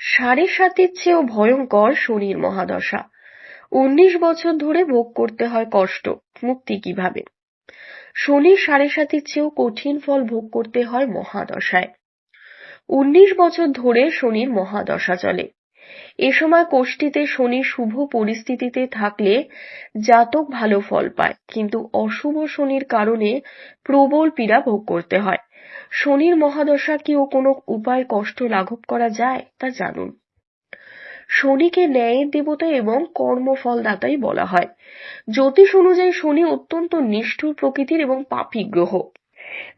সাড়ে সাতের চেয়েও ভয়ঙ্কর শনির মহাদশা। উনিশ বছর ধরে ভোগ করতে হয় কষ্ট, মুক্তি কীভাবে? শনির সাড়ে সাতের চেয়েও কঠিন ফল ভোগ করতে হয় মহাদশায়। উনিশ বছর ধরে শনির মহাদশা চলে। এ সময় কোষ্ঠীতে শনি শুভ পরিস্থিতিতে থাকলে জাতক ভালো ফল পায়, কিন্তু অশুভ শনির কারণে প্রবল পীড়া ভোগ করতে হয়। শনির মহাদশা কি ও কোনো উপায় কষ্ট লাঘব করা যায় তা জানুন। শনিকে ন্যায়ের দেবতা এবং কর্মফলদাতাই বলা হয়। জ্যোতিষ অনুযায়ী শনি অত্যন্ত নিষ্ঠুর প্রকৃতির এবং পাপী গ্রহ।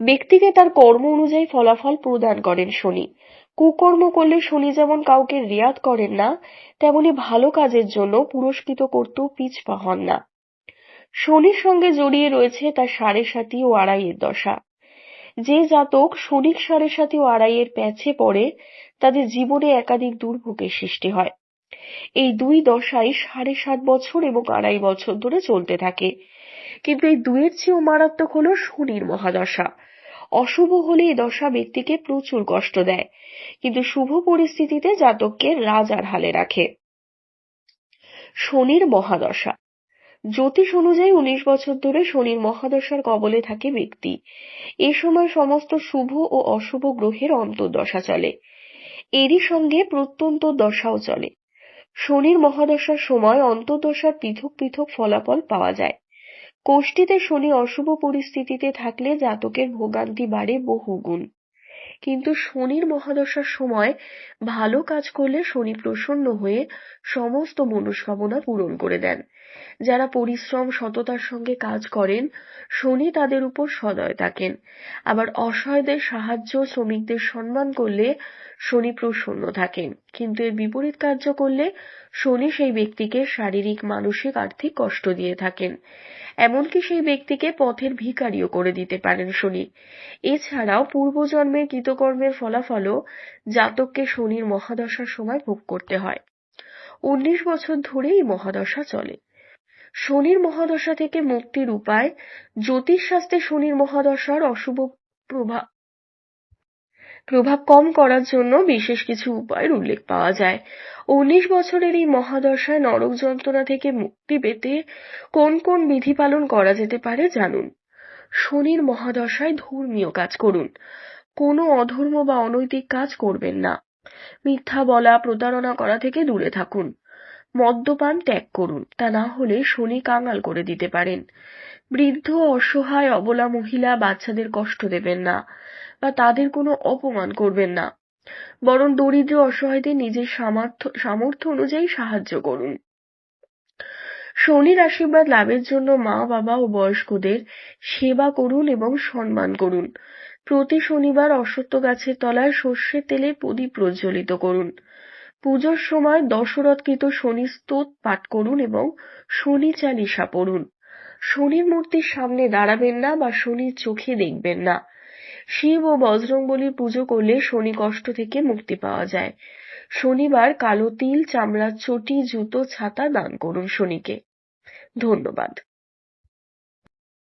ব্যক্তিকে তার কর্ম অনুযায়ী ফলাফল প্রদান করেন শনি। কুকর্ম করলে শনি যেমন কাউকে রিয়াদ করেন না, তেমনি ভালো কাজের জন্য পুরস্কৃত করতেও পিছপা হন না। শনির সঙ্গে জড়িয়ে রয়েছে তার সাড়ে সাতি ও আড়াইয়ের দশা। যে জাতক শনির সাড়ে ও আড়াইয়ের প্যাচে পড়ে, তাদের জীবনে একাধিক দুর্ভোগের সৃষ্টি হয়। এই দুই দশাই সাড়ে সাত বছর এবং আড়াই বছর ধরে চলতে থাকে। কিন্তু এই দুয়ের চেয়েও মারাত্মক হল শনির মহাদশা। অশুভ হলে এই দশা ব্যক্তিকে প্রচুর কষ্ট দেয়, কিন্তু শুভ পরিস্থিতিতে জাতককে রাজার হালে রাখে। শনির মহাদশা। জ্যোতিষ অনুযায়ী উনিশ বছর ধরে শনির মহাদশার কবলে থাকে ব্যক্তি। এ সময় সমস্ত শুভ ও অশুভ গ্রহের অন্তর্দশা চলে। এরই সঙ্গে প্রত্যন্ত দশাও চলে। শনির মহাদশার সময় অন্তর্দশার পৃথক পৃথক ফলাফল পাওয়া যায়। কোষ্ঠীতে শনি অশুভ পরিস্থিতিতে থাকলে জাতকের ভোগান্তি বাড়ে বহুগুণ। কিন্তু শনির মহাদশার সময় ভালো কাজ করলে শনি প্রসন্ন হয়ে সমস্ত মনস্কামনা পূরণ করে দেন। যারা পরিশ্রম, সততার সঙ্গে কাজ করেন, শনি তাদের উপর সদয় থাকেন। আবার অসহায়দের সাহায্য, শ্রমিকদের সম্মান করলে শনি প্রসন্ন থাকেন। কিন্তু এর বিপরীত কার্য করলে শনি সেই ব্যক্তিকে শারীরিক, মানসিক, আর্থিক কষ্ট দিয়ে থাকেন। এমনকি সেই ব্যক্তিকে পথের ভিকারিও করে দিতে পারেন শনি। এছাড়াও পূর্বজন্মের কৃতকর্মের ফলাফলও জাতককে শনির মহাদশার সময় ভোগ করতে হয়। উনিশ বছর ধরে এই মহাদশা চলে। শনির মহাদশা থেকে মুক্তির উপায় জ্যোতিষশাস্ত্রে শনির মহাদশার অশুভ প্রভাব প্রভাব কম করার জন্য বিশেষ কিছু উপায়ের উল্লেখ পাওয়া যায়। উনিশ বছরের এই মহাদশায় নরক যন্ত্রণা থেকে মুক্তি পেতে কোন কোন বিধি পালন করা যেতে পারে জানুন। শনির মহাদশায় ধর্মীয় কাজ করুন। কোনো অধর্ম বা অনৈতিক কাজ করবেন না। মিথ্যা বলা, প্রতারণা করা থেকে দূরে থাকুন। মদ্যপান ত্যাগ করুন, তা না হলে শনি কাঙাল করে দিতে পারেন। বৃদ্ধ, অসহায়, অবলা মহিলা বাচ্চাদের কষ্ট দেবেন না বা তাদের কোনো অপমান করবেন না। বরং দরিদ্র, অসহায়দের নিজের সামর্থ্য সামর্থ্য অনুযায়ী সাহায্য করুন। শনির আশীর্বাদ লাভের জন্য মা, বাবা ও বয়স্কদের সেবা করুন এবং সম্মান করুন। প্রতি শনিবার অশ্বত্থ গাছের তলায় সর্ষের তেলে প্রদীপ প্রজ্বলিত করুন। পুজোর সময় দশরথকৃত শনি স্তোত পাঠ করুন এবং শনি চালিসা পড়ুন। শনির মূর্তির সামনে দাঁড়াবেন না বা শনির চোখে দেখবেন না। শিব ও বজরংবলির পুজো করলে শনি কষ্ট থেকে মুক্তি পাওয়া যায়। শনিবার কালো তিল চামড়ার চটি জুতো ছাতা দান করুন শনিকে। ধন্যবাদ।